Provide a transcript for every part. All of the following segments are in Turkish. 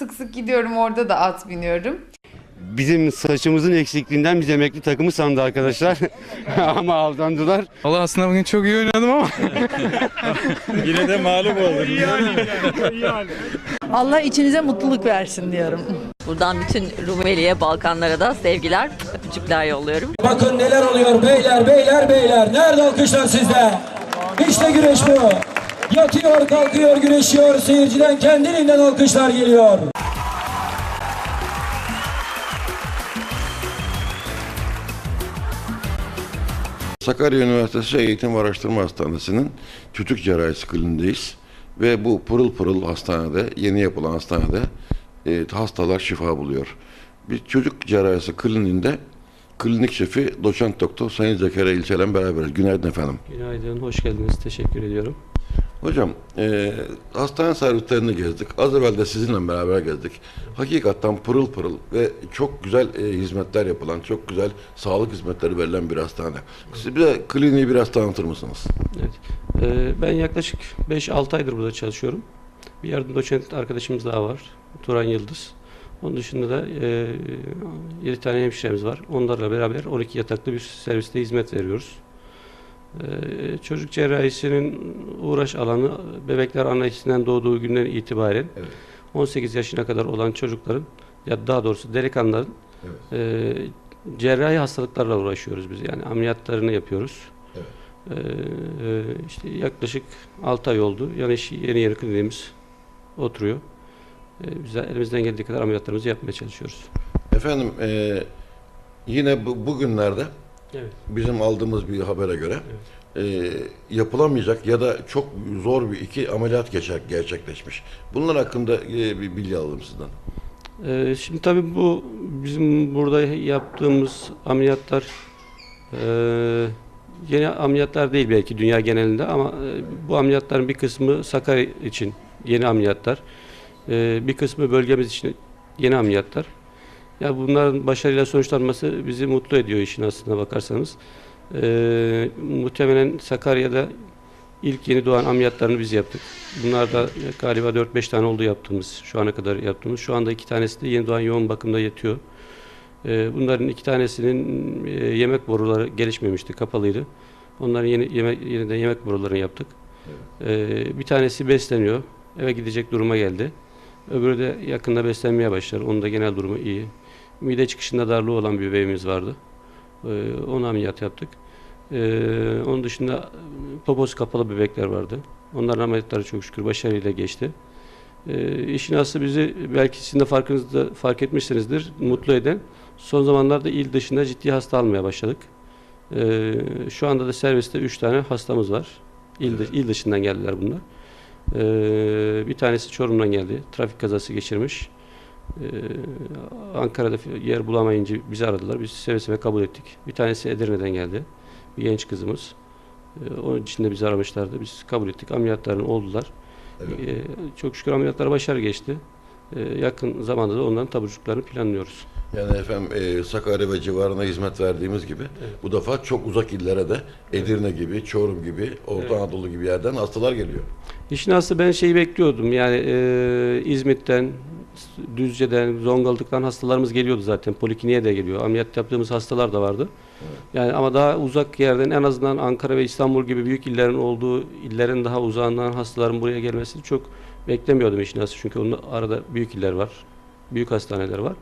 Sık sık gidiyorum orada da at biniyorum. Bizim saçımızın eksikliğinden biz emekli takımı sandı arkadaşlar. Ama aldandılar. Valla aslında bugün çok iyi oynadım ama Yine de mağlup olduk. Allah içinize mutluluk versin diyorum. Buradan bütün Rumeli'ye, Balkanlara da sevgiler, öpücükler yolluyorum. Bakın neler oluyor beyler beyler beyler. Nerede alkışlar sizde? İşte güreş bu. Yatıyor kalkıyor güreşiyor. Seyirciden kendiliğinden alkışlar geliyor. Sakarya Üniversitesi Eğitim ve Araştırma Hastanesi'nin tütük cerrahisi kliniğindeyiz. Ve bu pırıl pırıl hastanede, yeni yapılan hastanede e, hastalar şifa buluyor. Bir çocuk cerrahisi kliniğinde klinik şefi doçent doktor Sayın Zekeriya İlçe'yle beraberiz. Günaydın efendim. Günaydın, hoş geldiniz. Teşekkür ediyorum. Hocam, e, hastane servislerini gezdik. Az evvel de sizinle beraber gezdik. Hakikaten pırıl pırıl ve çok güzel e, hizmetler yapılan, çok güzel sağlık hizmetleri verilen bir hastane. Siz bize kliniği biraz tanıtır mısınız? Evet. Ee, ben yaklaşık 5-6 aydır burada çalışıyorum. Bir yardım doçent arkadaşımız daha var. Turan Yıldız. Onun dışında da e, 7 tane hemşiremiz var. Onlarla beraber 12 yataklı bir serviste hizmet veriyoruz. Ee, çocuk cerrahisinin uğraş alanı bebekler annesinden doğduğu günden itibaren Evet. 18 yaşına kadar olan çocukların ya daha doğrusu delikanlıların Evet. e, cerrahi hastalıklarla uğraşıyoruz biz. Yani ameliyatlarını yapıyoruz. Evet. Ee, e, işte yaklaşık 6 ay oldu. Yani yeni yeni kliniğimiz oturuyor. Ee, biz de elimizden geldiği kadar ameliyatlarımızı yapmaya çalışıyoruz. Efendim, e, yine bu, bugünlerde Evet. bizim aldığımız bir habere göre e, yapılamayacak ya da çok zor bir iki ameliyat geçer, gerçekleşmiş. Bunlar hakkında e, bir bilgi alalım sizden. Ee, şimdi tabii bu bizim burada yaptığımız ameliyatlar e, yeni ameliyatlar değil belki dünya genelinde ama e, bu ameliyatların bir kısmı Sakarya için yeni ameliyatlar. E, bir kısmı bölgemiz için yeni ameliyatlar. Ya bunların başarıyla sonuçlanması bizi mutlu ediyor işin aslına bakarsanız. E, muhtemelen Sakarya'da ilk yeni doğan ameliyatlarını biz yaptık. Bunlar da galiba 4-5 tane oldu yaptığımız, şu ana kadar yaptığımız. Şu anda iki tanesi de yeni doğan yoğun bakımda yatıyor. Ee, bunların iki tanesinin e, yemek boruları gelişmemişti, kapalıydı. Onların yeni yemek, yeniden yemek borularını yaptık. Ee, bir tanesi besleniyor, eve gidecek duruma geldi. Öbürü de yakında beslenmeye başlar. Onun da genel durumu iyi. Mide çıkışında darlığı olan bir bebeğimiz vardı. Ee, onu ameliyat yaptık. Ee, onun dışında poposu kapalı bebekler vardı. Onların ameliyatları çok şükür başarıyla geçti. Ee, işin aslı bizi belki sizin de farkınızda fark etmişsinizdir mutlu eden son zamanlarda il dışında ciddi hasta almaya başladık. Ee, şu anda da serviste 3 tane hastamız var. İl, dı- il dışından geldiler bunlar. Ee, bir tanesi Çorum'dan geldi. Trafik kazası geçirmiş. Ee, Ankara'da yer bulamayınca bizi aradılar. Biz seve seve kabul ettik. Bir tanesi Edirne'den geldi. Bir genç kızımız. Ee, onun için de bizi aramışlardı. Biz kabul ettik. Ameliyatlarını oldular. Evet. Ee, çok şükür ameliyatlar başarı geçti. Ee, yakın zamanda da onların taburcuklarını planlıyoruz. Yani efendim e, Sakarya ve civarına hizmet verdiğimiz gibi bu defa çok uzak illere de Edirne gibi, Çorum gibi, Orta Anadolu gibi yerden hastalar geliyor. İşin aslı ben şeyi bekliyordum. Yani e, İzmit'ten, Düzce'den, Zonguldak'tan hastalarımız geliyordu zaten. Polikliniğe de geliyor. Ameliyat yaptığımız hastalar da vardı. Yani ama daha uzak yerden en azından Ankara ve İstanbul gibi büyük illerin olduğu illerin daha uzağından hastaların buraya gelmesini çok beklemiyordum işin aslı. Çünkü onun arada büyük iller var. Büyük hastaneler var.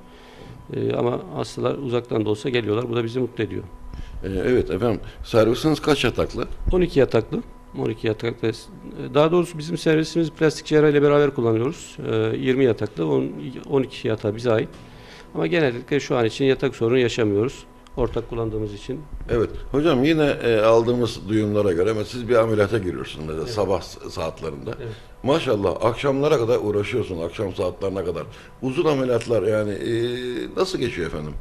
E, ama hastalar uzaktan da olsa geliyorlar. Bu da bizi mutlu ediyor. E, evet efendim, servisiniz kaç yataklı? 12 yataklı. 12 yataklı. Daha doğrusu bizim servisimiz plastik cerrah ile beraber kullanıyoruz. Ee, 20 yataklı, on- 12 yatağı bize ait. Ama genellikle şu an için yatak sorunu yaşamıyoruz. Ortak kullandığımız için. Evet. Hocam yine e, aldığımız duyumlara göre siz bir ameliyata giriyorsunuz mesela sabah s- saatlerinde. Evet. Maşallah akşamlara kadar uğraşıyorsun, akşam saatlerine kadar. Uzun ameliyatlar yani e, nasıl geçiyor efendim?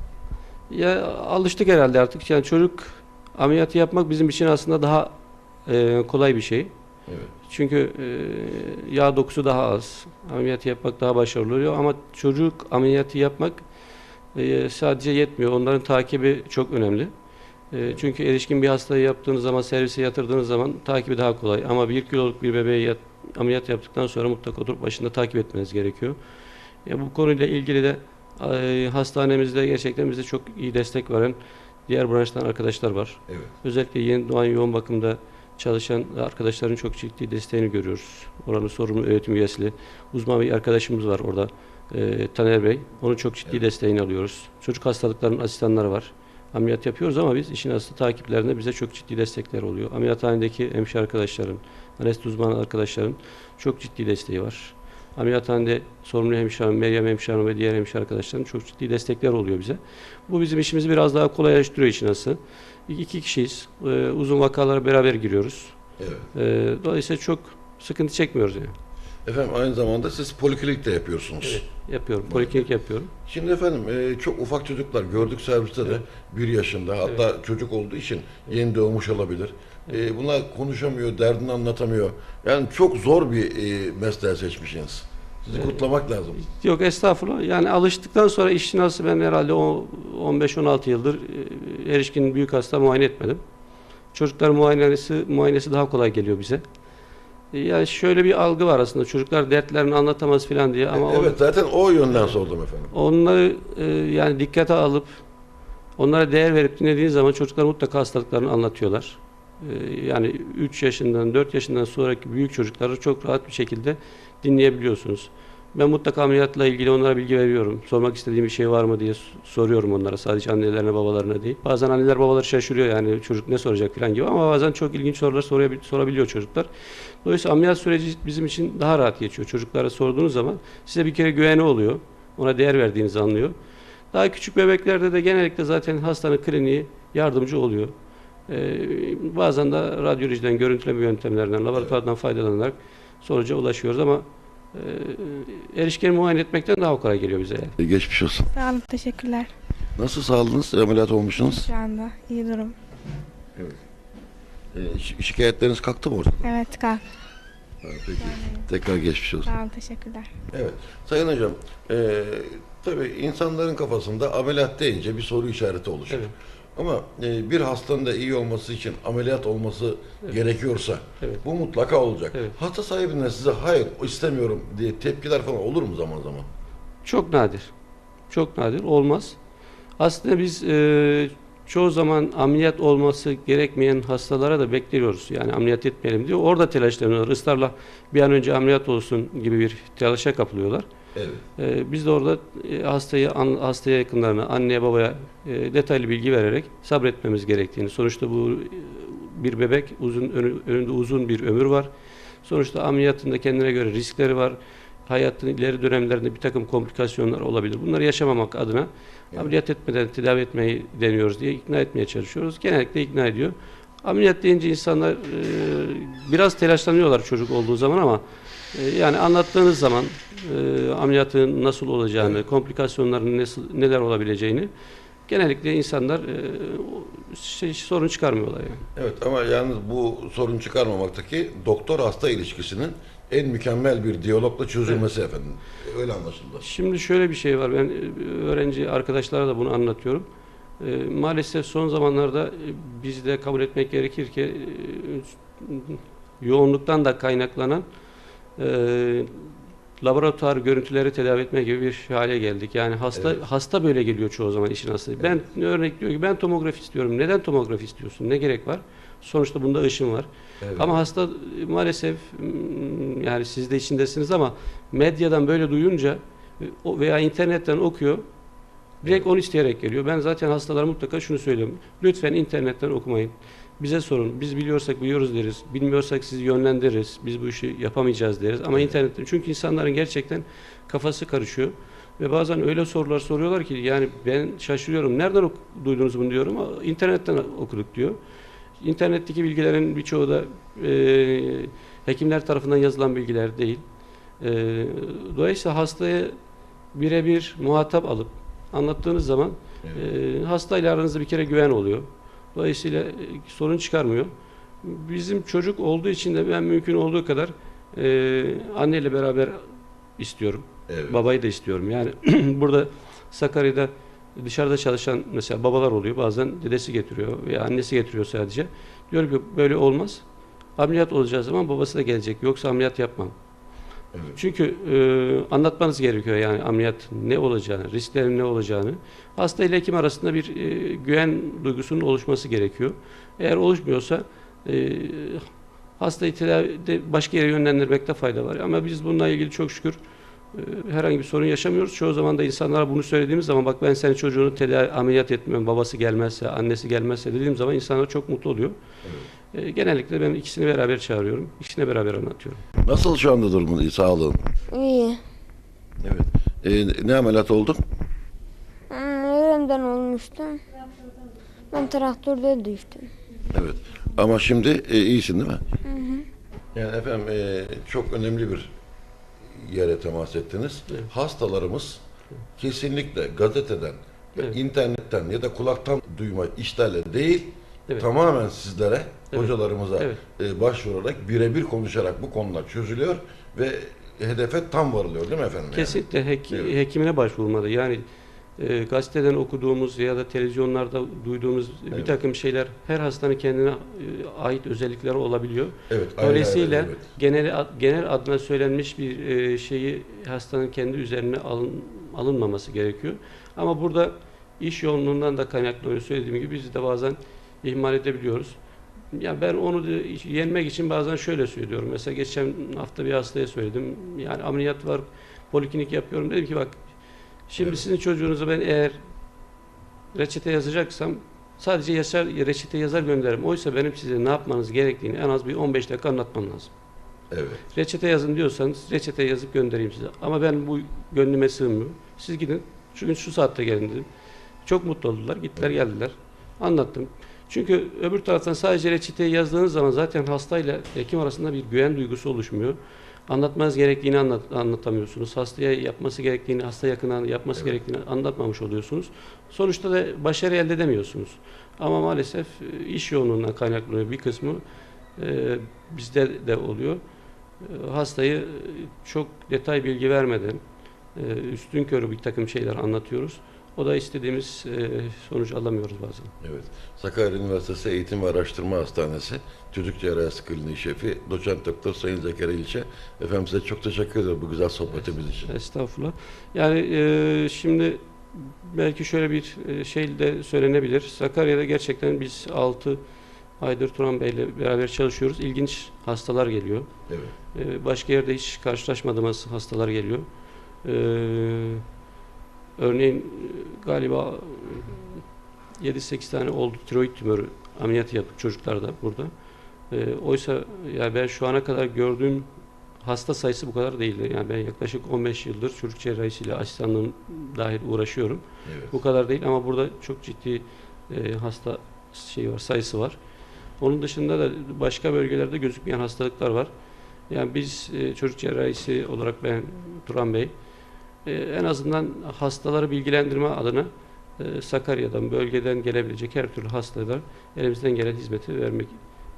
Ya alıştık herhalde artık. Yani çocuk ameliyatı yapmak bizim için aslında daha e, kolay bir şey. Evet. Çünkü e, yağ dokusu daha az. Ameliyatı yapmak daha başarılı oluyor ama çocuk ameliyatı yapmak e, sadece yetmiyor. Onların takibi çok önemli. E, çünkü erişkin bir hastayı yaptığınız zaman, servise yatırdığınız zaman takibi daha kolay. Ama bir kiloluk bir bebeği yat- ameliyat yaptıktan sonra mutlaka oturup başında takip etmeniz gerekiyor. Ya bu konuyla ilgili de e, hastanemizde gerçekten bize çok iyi destek veren diğer branştan arkadaşlar var. Evet. Özellikle yeni doğan yoğun bakımda çalışan arkadaşların çok ciddi desteğini görüyoruz. Oranın sorumlu öğretim üyesi, uzman bir arkadaşımız var orada. e, Taner Bey. Onun çok ciddi desteğini alıyoruz. Çocuk hastalıklarının asistanları var. Ameliyat yapıyoruz ama biz işin aslı takiplerinde bize çok ciddi destekler oluyor. Ameliyathanedeki hemşire arkadaşların, anestezi uzmanı arkadaşların çok ciddi desteği var. Ameliyathanede sorumlu hemşire Meryem hemşire ve diğer hemşire arkadaşların çok ciddi destekler oluyor bize. Bu bizim işimizi biraz daha kolaylaştırıyor işin aslı. İki kişiyiz. Ee, uzun vakalara beraber giriyoruz. Evet. Ee, dolayısıyla çok sıkıntı çekmiyoruz yani. Efendim aynı zamanda siz poliklinik de yapıyorsunuz. Yapıyorum. Poliklinik yapıyorum. Şimdi efendim e, çok ufak çocuklar gördük serviste de bir yaşında hatta çocuk olduğu için yeni doğmuş olabilir. E, bunlar konuşamıyor, derdini anlatamıyor. Yani çok zor bir e, mesleği seçmişsiniz. Sizi kutlamak lazım. Yok estağfurullah. Yani alıştıktan sonra işin nasıl ben herhalde o 15-16 yıldır e, erişkin büyük hasta muayene etmedim. Çocuklar muayenesi, muayenesi daha kolay geliyor bize. E, Yani şöyle bir algı var aslında. Çocuklar dertlerini anlatamaz falan diye ama o- evet zaten o yönden sordum efendim. Onları e, yani dikkate alıp onlara değer verip dinlediğiniz zaman çocuklar mutlaka hastalıklarını anlatıyorlar. E, yani 3 yaşından 4 yaşından sonraki büyük çocukları çok rahat bir şekilde dinleyebiliyorsunuz. Ben mutlaka ameliyatla ilgili onlara bilgi veriyorum. Sormak istediğim bir şey var mı diye soruyorum onlara. Sadece annelerine babalarına değil. Bazen anneler babalar şaşırıyor yani çocuk ne soracak falan gibi ama bazen çok ilginç sorular sorabil- sorabiliyor çocuklar. Dolayısıyla ameliyat süreci bizim için daha rahat geçiyor. Çocuklara sorduğunuz zaman size bir kere güveni oluyor. Ona değer verdiğinizi anlıyor. Daha küçük bebeklerde de genellikle zaten hastanın kliniği yardımcı oluyor. Ee, bazen de radyolojiden, görüntüleme yöntemlerinden, laboratuvardan faydalanarak sonuca ulaşıyoruz ama e, erişkeni muayene etmekten daha kolay geliyor bize. Yani. E, geçmiş olsun. Sağ olun, teşekkürler. Nasıl sağlığınız? Ameliyat olmuşsunuz. Şu anda iyi durum. E, şi- şikayetleriniz kalktı mı ortada? Evet, kalk. Ha, peki. Tekrar geçmiş olsun. Sağ olun, teşekkürler. Evet. Sayın hocam, e, tabii insanların kafasında ameliyat deyince bir soru işareti oluşur. Evet. Ama e, bir hastanın da iyi olması için ameliyat olması gerekiyorsa Evet. bu mutlaka olacak. Evet. Hasta sahibinden size hayır istemiyorum diye tepkiler falan olur mu zaman zaman? Çok nadir. Çok nadir. Olmaz. Aslında biz e, çoğu zaman ameliyat olması gerekmeyen hastalara da bekliyoruz. Yani ameliyat etmeyelim diyor. Orada telaşlanıyorlar. Israrla bir an önce ameliyat olsun gibi bir telaşa kapılıyorlar. Evet. E, biz de orada e, hastayı an- hastaya yakınlarına, anneye babaya e, detaylı bilgi vererek sabretmemiz gerektiğini. Sonuçta bu e, bir bebek uzun önü- önünde uzun bir ömür var. Sonuçta ameliyatında kendine göre riskleri var. Hayatın ileri dönemlerinde bir takım komplikasyonlar olabilir. Bunları yaşamamak adına ameliyat etmeden tedavi etmeyi deniyoruz diye ikna etmeye çalışıyoruz. Genellikle ikna ediyor. Ameliyat deyince insanlar e, biraz telaşlanıyorlar çocuk olduğu zaman ama yani anlattığınız zaman e, ameliyatın nasıl olacağını, komplikasyonların nasıl, neler olabileceğini genellikle insanlar e, şey, sorun çıkarmıyorlar yani. Evet ama yalnız bu sorun çıkarmamaktaki doktor hasta ilişkisinin en mükemmel bir diyalogla çözülmesi efendim. Öyle anlaşıldı. Şimdi şöyle bir şey var. Ben e, öğrenci arkadaşlara da bunu anlatıyorum. E, maalesef son zamanlarda e, biz de kabul etmek gerekir ki e, yoğunluktan da kaynaklanan e, laboratuvar görüntüleri tedavi etme gibi bir hale geldik. Yani hasta Evet. hasta böyle geliyor çoğu zaman işin aslı. Ben örnek diyor ki ben tomografi istiyorum. Neden tomografi istiyorsun? Ne gerek var? Sonuçta bunda ışın var. Evet. Ama hasta e, maalesef mm, yani siz de içindesiniz ama medyadan böyle duyunca o- veya internetten okuyor. Direkt onu isteyerek geliyor. Ben zaten hastalara mutlaka şunu söylüyorum. Lütfen internetten okumayın. Bize sorun. Biz biliyorsak biliyoruz deriz. Bilmiyorsak sizi yönlendiririz. Biz bu işi yapamayacağız deriz. Ama internetten çünkü insanların gerçekten kafası karışıyor. Ve bazen öyle sorular soruyorlar ki yani ben şaşırıyorum. Nereden duydunuz bunu diyorum. "Aa, İnternetten okuduk diyor. İnternetteki bilgilerin birçoğu da e, hekimler tarafından yazılan bilgiler değil. E, dolayısıyla hastaya birebir muhatap alıp anlattığınız zaman e, hastayla aranızda bir kere güven oluyor. Dolayısıyla e, sorun çıkarmıyor. Bizim çocuk olduğu için de ben mümkün olduğu kadar e, anneyle beraber istiyorum. Evet. Babayı da istiyorum. Yani burada Sakarya'da dışarıda çalışan mesela babalar oluyor. Bazen dedesi getiriyor veya annesi getiriyor sadece. Diyor ki böyle olmaz. Ameliyat olacağı zaman babası da gelecek. Yoksa ameliyat yapmam. Çünkü e, anlatmanız gerekiyor yani ameliyat ne olacağını, risklerin ne olacağını. Hasta ile hekim arasında bir e, güven duygusunun oluşması gerekiyor. Eğer oluşmuyorsa e, hastayı tedavide başka yere yönlendirmekte fayda var. Ama biz bununla ilgili çok şükür e, herhangi bir sorun yaşamıyoruz. Çoğu zaman da insanlara bunu söylediğimiz zaman bak ben senin çocuğunu tedavi ameliyat etmiyorum. Babası gelmezse, annesi gelmezse dediğim zaman insanlar çok mutlu oluyor. E, genellikle ben ikisini beraber çağırıyorum. İkisini beraber anlatıyorum. Nasıl şu anda durumun, sağlığın? İyi. Evet. E, ne ameliyat oldun? Hmm, Öğremden olmuştum. Ben traktörde düştüm. Evet. Ama şimdi e, iyisin değil mi? Yani efendim e, çok önemli bir yere temas ettiniz. Hastalarımız kesinlikle gazeteden, ve Evet. internetten ya da kulaktan duyma işlerle değil, Evet. tamamen sizlere, Evet. hocalarımıza Evet. e, başvurarak birebir konuşarak bu konular çözülüyor ve hedefe tam varılıyor değil mi efendim? yani? Kesinlikle hek- Evet. hekimine başvurmalı. Yani e, gazeteden okuduğumuz ya da televizyonlarda duyduğumuz bir Evet. takım şeyler her hastanın kendine e, ait özellikleri olabiliyor. Evet. Dolayısıyla evet. genel genel adına söylenmiş bir e, şeyi hastanın kendi üzerine alın, alınmaması gerekiyor. Ama burada iş yoğunluğundan da kaynaklanıyor. Söylediğim gibi biz de bazen ihmal edebiliyoruz. Ya ben onu yenmek için bazen şöyle söylüyorum. Mesela geçen hafta bir hastaya söyledim. Yani ameliyat var, poliklinik yapıyorum. Dedim ki bak şimdi Evet. sizin çocuğunuza ben eğer reçete yazacaksam sadece yaşar, reçete yazar gönderirim. Oysa benim size ne yapmanız gerektiğini en az bir 15 dakika anlatmam lazım. Evet. Reçete yazın diyorsanız reçete yazıp göndereyim size. Ama ben bu gönlüme sığmıyor. Siz gidin şu gün şu saatte gelin dedim. Çok mutlu oldular. Gittiler geldiler. Anlattım. Çünkü öbür taraftan sadece reçeteyi yazdığınız zaman zaten hastayla hekim arasında bir güven duygusu oluşmuyor. Anlatmanız gerektiğini anlat, anlatamıyorsunuz. Hastaya yapması gerektiğini, hasta yakından yapması gerektiğini anlatmamış oluyorsunuz. Sonuçta da başarı elde edemiyorsunuz. Ama maalesef e, iş yoğunluğundan kaynaklanıyor bir kısmı. e, bizde de oluyor. E, hastayı e, çok detay bilgi vermeden e, üstün körü bir takım şeyler anlatıyoruz. O da istediğimiz e, sonuç alamıyoruz bazen. Evet. Sakarya Üniversitesi Eğitim ve Araştırma Hastanesi Çocuk Cerrahisi Kliniği Şefi Doçent Doktor Sayın Zekeriya İlçe. Efendim size çok teşekkür ederim bu güzel sohbetimiz için. Estağfurullah. Yani e, şimdi belki şöyle bir e, şey de söylenebilir. Sakarya'da gerçekten biz 6 aydır Turan Bey'le beraber çalışıyoruz. İlginç hastalar geliyor. Evet. E, başka yerde hiç karşılaşmadığımız hastalar geliyor. E, örneğin e, galiba e, 7-8 tane oldu tiroid tümörü ameliyatı yaptık çocuklarda burada. E, oysa yani ben şu ana kadar gördüğüm hasta sayısı bu kadar değildi. Yani ben yaklaşık 15 yıldır çocuk cerrahisiyle asistanlığım dahil uğraşıyorum. Evet. Bu kadar değil ama burada çok ciddi e, hasta şey var, sayısı var. Onun dışında da başka bölgelerde gözükmeyen hastalıklar var. Yani biz e, çocuk cerrahisi olarak ben Turan Bey e, en azından hastaları bilgilendirme adına e, Sakarya'dan, bölgeden gelebilecek her türlü hastalara elimizden gelen hizmeti vermek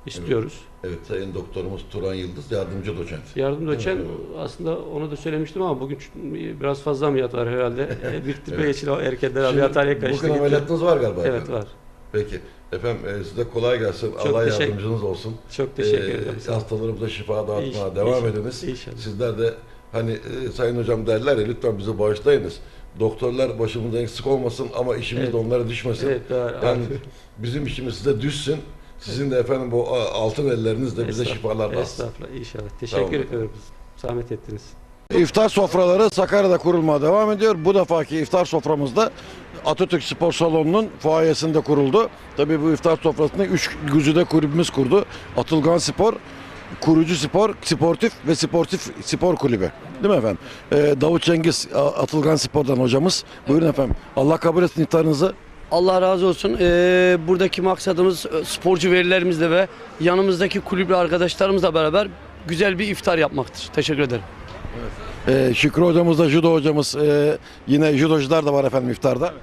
istiyoruz. Evet Sayın Doktorumuz Turan Yıldız yardımcı doçent. Yardım doçent Evet. aslında onu da söylemiştim ama bugün biraz fazla ameliyat var herhalde. bir tıbbiye Evet. için o erkenden ameliyathaneye kaçtı. Bugün ameliyatınız var galiba Evet efendim. var. Peki. Efendim e, size kolay gelsin. Çok Allah yardımcınız olsun. Çok teşekkür Ee, ederim. Olun. Hastalarımıza şifa dağıtmaya İnş- devam inşallah. ediniz. İnşallah. Sizler de hani e, Sayın Hocam derler ya lütfen bizi bağışlayınız. Doktorlar başımıza eksik olmasın ama işimiz Evet. de onlara düşmesin. Evet, doğru. Yani bizim işimiz size düşsün. Sizin de efendim bu altın ellerinizle bize şifalar dağıtsın. Estağfurullah inşallah. Teşekkür Tamam. ediyorum. Zahmet ettiniz. İftar sofraları Sakarya'da kurulmaya devam ediyor. Bu defaki iftar soframızda Atatürk Spor Salonu'nun fuayesinde kuruldu. Tabii bu iftar sofrasını 3 güzide kulübümüz kurdu. Atılgan Spor, Kurucu Spor, Sportif ve Sportif Spor Kulübü. Değil mi efendim? Ee, Davut Cengiz Atılgan Spor'dan hocamız. Buyurun efendim. Allah kabul etsin iftarınızı. Allah razı olsun. Ee, buradaki maksadımız e, sporcu velilerimizle ve yanımızdaki kulüplü arkadaşlarımızla beraber güzel bir iftar yapmaktır. Teşekkür ederim. Ee, Şükrü hocamız da judo hocamız. Ee, yine judocular da var efendim iftarda.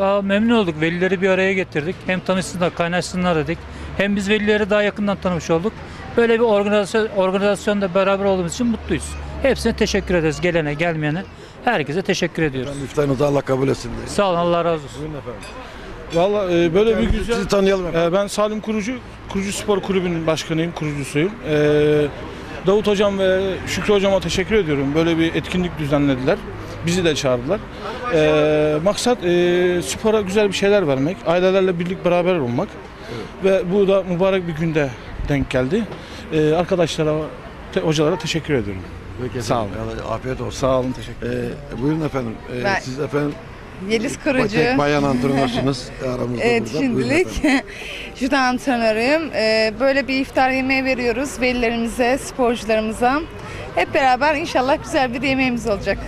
Aa, memnun olduk. Velileri bir araya getirdik. Hem tanışsınlar, kaynaşsınlar dedik. Hem biz velileri daha yakından tanımış olduk. Böyle bir organizasyon, organizasyonda beraber olduğumuz için mutluyuz. Hepsine teşekkür ederiz. Gelene, gelmeyene. Herkese teşekkür ediyoruz. İftarınızı Allah kabul etsin. diye. Sağ olun, Allah razı olsun. Buyurun efendim. Valla e, böyle bir güzel... Sizi tanıyalım efendim. E, ben Salim Kurucu, Kurucu Spor Kulübü'nün başkanıyım, kurucusuyum. E, Davut Hocam ve Şükrü Hocam'a teşekkür ediyorum. Böyle bir etkinlik düzenlediler. Bizi de çağırdılar. E, maksat e, spora güzel bir şeyler vermek, ailelerle birlik beraber olmak. Ve bu da mübarek bir günde denk geldi. E, arkadaşlara, te- hocalara teşekkür ediyorum. Peki Sağ efendim. Yani afiyet olsun. Sağ olun, teşekkür ederim. Ee, buyurun efendim. Ee, Ben- Siz efendim Yeliz Kurucu. tek bayan antrenörsünüz aramızda Evet burada. Buyurun şimdilik efendim. şurada antrenörüyüm. Ee, böyle bir iftar yemeği veriyoruz velilerimize, sporcularımıza. Hep beraber inşallah güzel bir yemeğimiz olacak.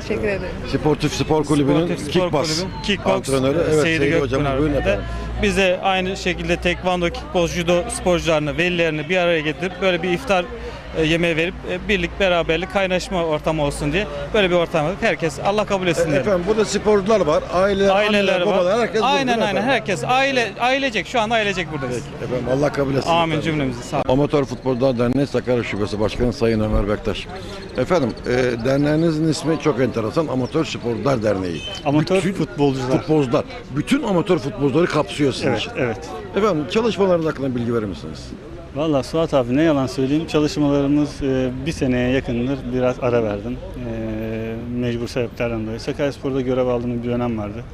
Teşekkür ederim. Sportif Spor Kulübü'nün Sportif Spor kickbox, Kulübü, kickbox antrenörü. Evet Seydi Seydi Hocam Gökpınar buyurun Bey'de. efendim. Biz de aynı şekilde tekvando, kickbox, judo sporcularını, velilerini bir araya getirip böyle bir iftar e, yemeği verip e, birlik, beraberlik, kaynaşma ortamı olsun diye böyle bir ortam yaptık. Herkes Allah kabul etsin diyelim. Efendim burada sporcular var, aile, Aileler anneler, var. babalar, herkes aynen aynen efendim? herkes aile ailecek şu anda ailecek buradayız. Efendim Allah kabul etsin. Amin efendim. cümlemizi sağ olun. Amatör Futbolcular Derneği Sakarya Şubesi Başkanı Sayın Ömer Bektaş. Efendim e, derneğinizin ismi çok enteresan. Amatör Sporcular Derneği. Amatör Bütün futbolcular. Futbolcular. Bütün amatör futbolcuları kapsıyor sizin Evet, için. evet. Efendim çalışmalarınız hakkında bilgi verir misiniz? Valla Suat abi ne yalan söyleyeyim çalışmalarımız e, bir seneye yakındır biraz ara verdim. E, mecbur sebeplerden dolayı. Sakaryaspor'da görev aldığım bir dönem vardı.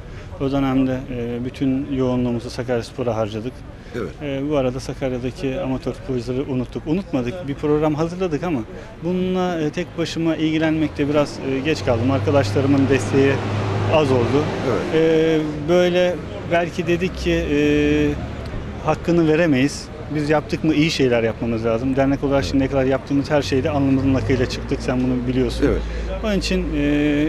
O dönemde e, bütün yoğunluğumuzu Sakaryaspor'a harcadık. Evet. E, bu arada Sakarya'daki amatör futbolcuları unuttuk. Unutmadık. Bir program hazırladık ama bununla e, tek başıma ilgilenmekte biraz e, geç kaldım. Arkadaşlarımın desteği az oldu. Evet. E, böyle belki dedik ki e, hakkını veremeyiz. Biz yaptık mı iyi şeyler yapmamız lazım. Dernek olarak şimdiye kadar yaptığımız her şeyde alnımızın akıyla çıktık. Sen bunu biliyorsun. Evet. Onun için e,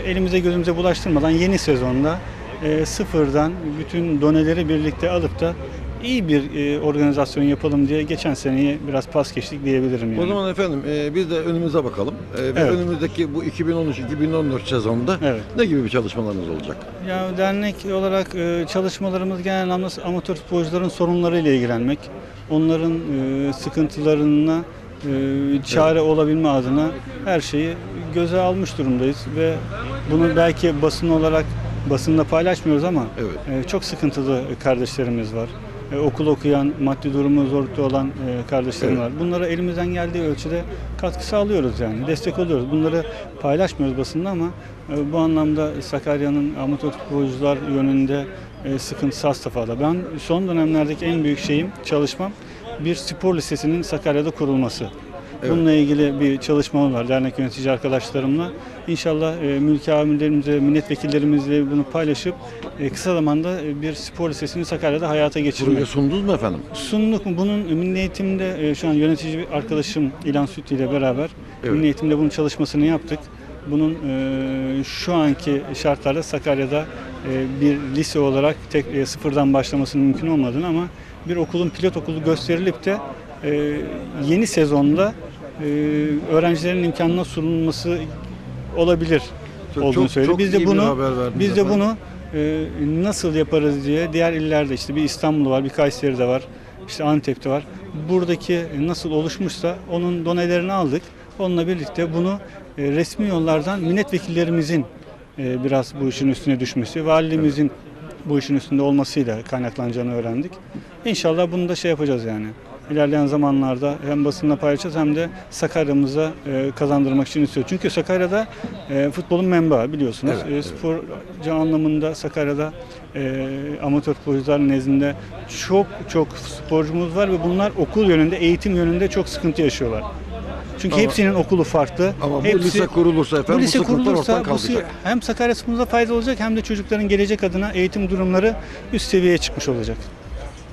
elimize gözümüze bulaştırmadan yeni sezonda e, sıfırdan bütün doneleri birlikte alıp da iyi bir e, organizasyon yapalım diye geçen seneyi biraz pas geçtik diyebilirim yani. O zaman efendim e, biz de önümüze bakalım. E, ve Evet. önümüzdeki bu 2013-2014 sezonunda Evet. ne gibi bir çalışmalarınız olacak? Ya dernek olarak e, çalışmalarımız genel anlamda amatör futbolcuların sorunlarıyla ilgilenmek, onların e, sıkıntılarına e, çare olabilme adına her şeyi göze almış durumdayız ve bunu belki basın olarak basında paylaşmıyoruz ama Evet. e, çok sıkıntılı kardeşlerimiz var. E, okul okuyan, maddi durumu zorlukta olan e, kardeşlerim var. Bunlara elimizden geldiği ölçüde katkı sağlıyoruz yani. Destek oluyoruz. Bunları paylaşmıyoruz basında ama e, bu anlamda Sakarya'nın amatör futbolcular yönünde e, sıkıntısı has safhada. Ben son dönemlerdeki en büyük şeyim, çalışmam bir spor lisesinin Sakarya'da kurulması. Evet. Bununla ilgili bir çalışmam var dernek yönetici arkadaşlarımla. İnşallah e, mülki amirlerimizle, milletvekillerimizle bunu paylaşıp e, kısa zamanda e, bir spor lisesini Sakarya'da hayata geçirmek. Proje sundunuz mu efendim? Sunduk? Bunun Milli Eğitim'de e, şu an yönetici bir arkadaşım İlan Sütlü ile beraber Evet. Milli Eğitim'de bunun çalışmasını yaptık. Bunun e, şu anki şartlarda Sakarya'da e, bir lise olarak tek e, sıfırdan başlamasının mümkün olmadığını ama bir okulun pilot okulu gösterilip de e, yeni sezonda e, öğrencilerin imkanına sunulması olabilir Çok- olduğunu çok- söyledi. Biz de bunu biz de efendim. bunu e, nasıl yaparız diye diğer illerde işte bir İstanbul var, bir Kayseri'de var, işte Antep'te var. Buradaki nasıl oluşmuşsa onun donelerini aldık. Onunla birlikte bunu e, resmi yollardan milletvekillerimizin e, biraz bu işin üstüne düşmesi, valiliğimizin bu işin üstünde olmasıyla kaynaklanacağını öğrendik. İnşallah bunu da şey yapacağız yani. İlerleyen zamanlarda hem basında paylaşacağız hem de Sakarya'mıza e, kazandırmak için istiyoruz. Çünkü Sakarya'da e, futbolun menbaı biliyorsunuz. Evet, E, evet. sporcu anlamında Sakarya'da e, amatör futbolcular nezdinde çok çok sporcumuz var ve bunlar okul yönünde, eğitim yönünde çok sıkıntı yaşıyorlar. Çünkü Ama- hepsinin okulu farklı. Ama bu Hepsi- lise kurulursa efendim bu, bu lise sıkıntılar kurulursa ortadan bu hem Sakarya Spor'umuza fayda olacak hem de çocukların gelecek adına eğitim durumları üst seviyeye çıkmış olacak.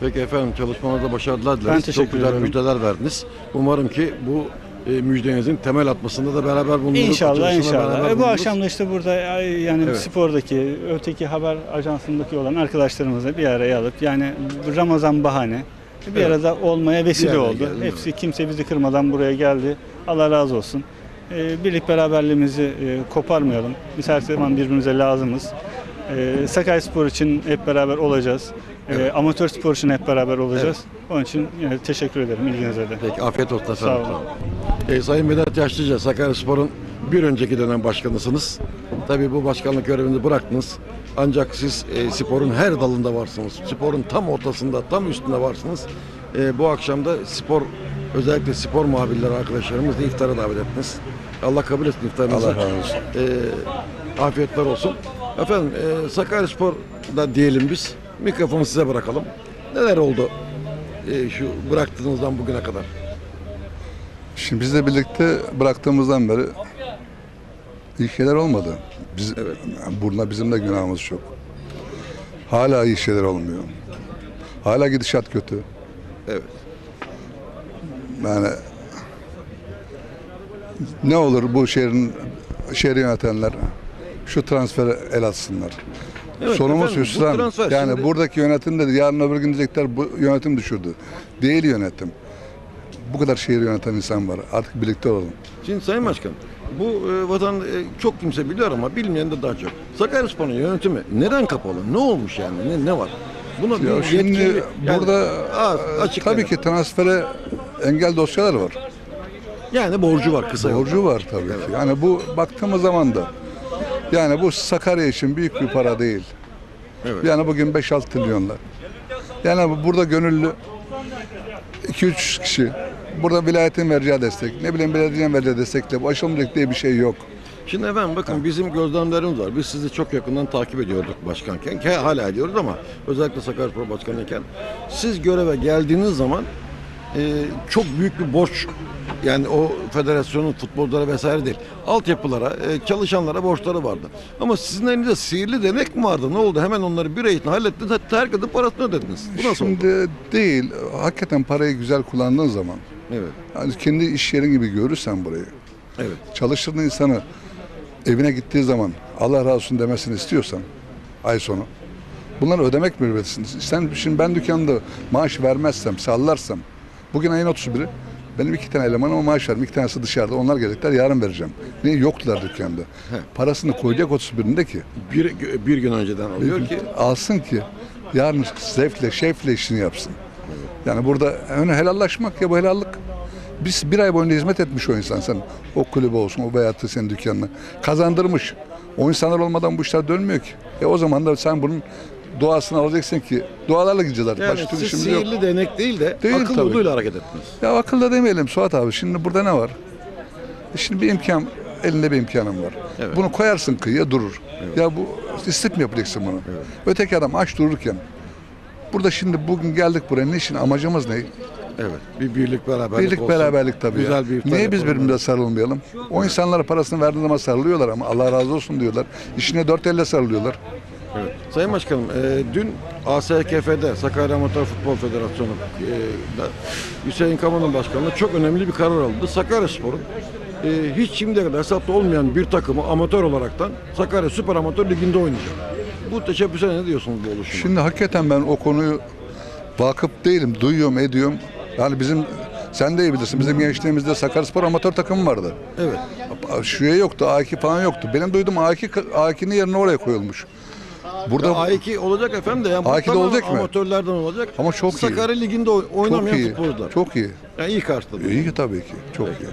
Peki efendim çalışmanızda başarılar dileriz. Ben teşekkür Çok güzel ederim. müjdeler verdiniz. Umarım ki bu e, müjdenizin temel atmasında da beraber bulunuruz. İnşallah inşallah. E, bu bulunuruz. akşam da işte burada yani Evet. spordaki, öteki haber ajansındaki olan arkadaşlarımızla bir araya alıp yani Ramazan bahane bir Evet. arada olmaya vesile araya oldu. geldi, Hepsi kimse bizi kırmadan buraya geldi. Allah razı olsun. E, birlik beraberliğimizi e, koparmayalım. Biz her zaman birbirimize lazımız. E, Sakaryaspor için hep beraber olacağız. E, amatör spor için hep beraber olacağız. Onun için yine teşekkür ederim ilginize de. Peki afiyet olsun Sağ efendim. olun. E, Sayın Vedat Yaşlıca, Sakaryaspor'un bir önceki dönem başkanısınız. Tabii bu başkanlık görevini bıraktınız. Ancak siz e, sporun her dalında varsınız. Sporun tam ortasında, tam üstünde varsınız. E, bu akşam da spor, özellikle spor muhabirleri arkadaşlarımızla iftara davet ettiniz. Allah kabul etsin iftarınızı. Allah razı olsun. E, afiyetler olsun. Efendim e, Sakaryaspor'da diyelim biz. Mikrofonu size bırakalım. Neler oldu e, şu bıraktığınızdan bugüne kadar? Şimdi bizle birlikte bıraktığımızdan beri iyi şeyler olmadı. Biz, Evet. Burada bizim de günahımız çok. Hala iyi şeyler olmuyor. Hala gidişat kötü. Evet. Yani ne olur bu şehrin şehri yönetenler şu transfere el atsınlar. Evet, Sonumuz efendim, bu hüsran. transfer Yani şimdi- buradaki yönetim de yarın öbür gün diyecekler bu yönetim düşürdü. Değil yönetim. Bu kadar şehir yöneten insan var. Artık birlikte olalım. Şimdi Sayın Başkan, bu e, vatan e, çok kimse biliyor ama bilmeyen de daha çok. Sakaryaspor'un yönetimi neden kapalı? Ne olmuş yani? Ne, ne var? Buna Ya bir şimdi yetkili- yani burada az, e, açık tabii ki transfere engel dosyalar var. yani borcu var kısa yolda. Borcu var tabii ki. Yani bu baktığımız zaman da yani bu Sakarya için büyük bir para değil. Evet. Yani bugün 5-6 trilyonlar. Yani bu- burada gönüllü 2-3 kişi burada vilayetin vereceği destek, ne bileyim belediyenin vereceği destekle bu aşılmayacak diye bir şey yok. Şimdi efendim bakın bizim gözlemlerimiz var. Biz sizi çok yakından takip ediyorduk başkanken. Ke- Hala ediyoruz ama özellikle Sakaryaspor başkanıyken. Siz göreve geldiğiniz zaman e, çok büyük bir borç yani o federasyonun futbolculara vesaire değil. Altyapılara, e, çalışanlara borçları vardı. Ama sizin elinizde sihirli denek mi vardı? Ne oldu? Hemen onları bir ayetine hallettiniz. Hatta herkesin parasını ödediniz. Bu nasıl oldu? Şimdi değil, hakikaten parayı güzel kullandığın zaman, Evet. yani kendi iş yerin gibi görürsen burayı, Evet. çalıştırdığın insanı evine gittiği zaman Allah razı olsun demesini istiyorsan ay sonu bunları ödemek mecburiyetindesin. Sen şimdi ben dükkanda maaş vermezsem, sallarsam bugün ayın 31'i benim iki tane elemanıma maaş verdim. iki tanesi dışarıda. Onlar gelecekler. Yarın vereceğim. Niye? Yoktular dükkanda. Parasını koyacak 31'inde ki. Bir, bir gün önceden oluyor ki Alsın ki yarın zevkle, şevkle işini yapsın. Yani burada önü helallaşmak ya bu helallik. Biz bir ay boyunca hizmet etmiş o insan sen. O kulübü olsun, o veyahut da senin dükkanına. Kazandırmış. O insanlar olmadan bu işler dönmüyor ki. E o zaman da sen bunun doğasını alacaksın ki dualarla gideceğiz. yani Başka türlü siz şimdi yok. sihirli denek değil de Değil akıl tabii. hareket ettiniz. Ya akılda demeyelim Suat abi. Şimdi burada ne var? E Şimdi bir imkan, elinde bir imkanım var. Evet. Bunu koyarsın kıyıya durur. Ya bu istif mi yapacaksın bunu? Öteki adam aç dururken. Burada şimdi bugün geldik buraya. Ne için? Amacımız ne? Evet. Bir birlik beraberlik Birlik olsun. beraberlik tabii Güzel ya. bir iftar Niye biz yapalım. birbirimize sarılmayalım? O insanlara parasını verdiği zaman sarılıyorlar ama Allah razı olsun diyorlar. İşine dört elle sarılıyorlar. Evet. Sayın Başkanım, e, dün ASKF'de, Sakarya Amatör Futbol Federasyonu e, Hüseyin Kaman'ın başkanlığı çok önemli bir karar aldı. Sakaryaspor'un e, hiç şimdiye kadar hesapta olmayan bir takımı amatör olaraktan Sakarya Süper Amatör Ligi'nde oynayacak. Bu teşebbüse ne diyorsunuz bu oluşuma? Şimdi hakikaten ben o konuyu vakıf değilim. Duyuyorum, ediyorum. Yani bizim sen de iyi bilirsin. Bizim gençliğimizde Sakaryaspor amatör takımı vardı. Evet. Şuya yoktu, A2 falan yoktu. Benim duyduğum A2 A2'nin yerine oraya koyulmuş. Burada Ya A2 olacak efendim de yani bu A2'de tamamen olacak mı? amatörlerden olacak. Ama çok iyi. Sakarya Ligi'nde oynamayan iyi. futbolcular. Çok iyi. Yani iyi karşıladı. İyi tabii ki. Çok iyi.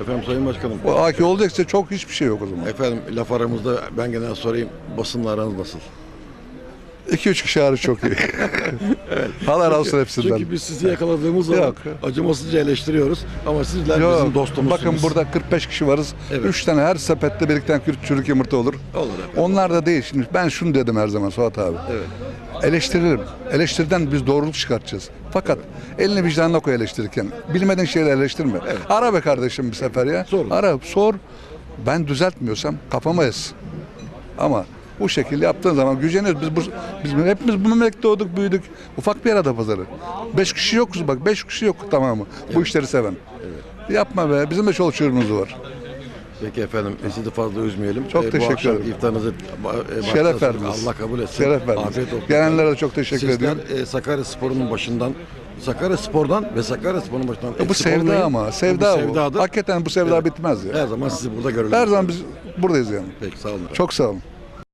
Efendim Sayın Başkanım. O A2 olacaksa çok hiçbir şey yok o zaman. Efendim laf aramızda ben genel sorayım. Basınla aranız nasıl? 2-3 kişi hariç çok iyi. Allah razı olsun hepsinden. Çünkü biz sizi yakaladığımız zaman Yok. acımasızca eleştiriyoruz. Ama sizler bizim Yok, dostumuzsunuz. bakın burada 45 kişi varız. Evet. 3 tane her sepette birikten kürt çürük yumurta olur. Olur efendim. Onlar da değil. Şimdi ben şunu dedim her zaman Suat abi. Evet. Eleştiririm. Eleştiriden biz doğruluk çıkartacağız. Fakat elini vicdanına koy eleştirirken. Bilmediğin şeyleri eleştirme. Ara be kardeşim bir sefer ya. Sorun. Ara, sor. Ben düzeltmiyorsam kafama ez. Ama bu şekilde yaptığın zaman güceniyoruz. Biz, bu, biz hepimiz bu memlekette doğduk, büyüdük. Ufak bir arada pazarı. Beş kişi yokuz bak. Beş kişi yok tamamı. Bu işleri seven. Yapma be. Bizim de çoluk çocuğumuz var. Peki efendim e, sizi fazla üzmeyelim. Çok E, teşekkür bu ederim. iftarınızı e, e, Şeref verdiniz. Allah kabul etsin. Şeref verdiniz. Afiyet olsun. Gelenlere de çok teşekkür Sizler, ediyorum. e, Sakarya Spor'un başından Sakarya Spor'dan ve Sakarya Spor'un başından bu eksik olmayın. sevda ama. Sevda bu. bu. sevdadır. Hakikaten bu sevda Evet. bitmez ya. Her zaman sizi burada görürüz. Her zaman biz buradayız yani. Peki sağ olun. efendim. Çok sağ olun.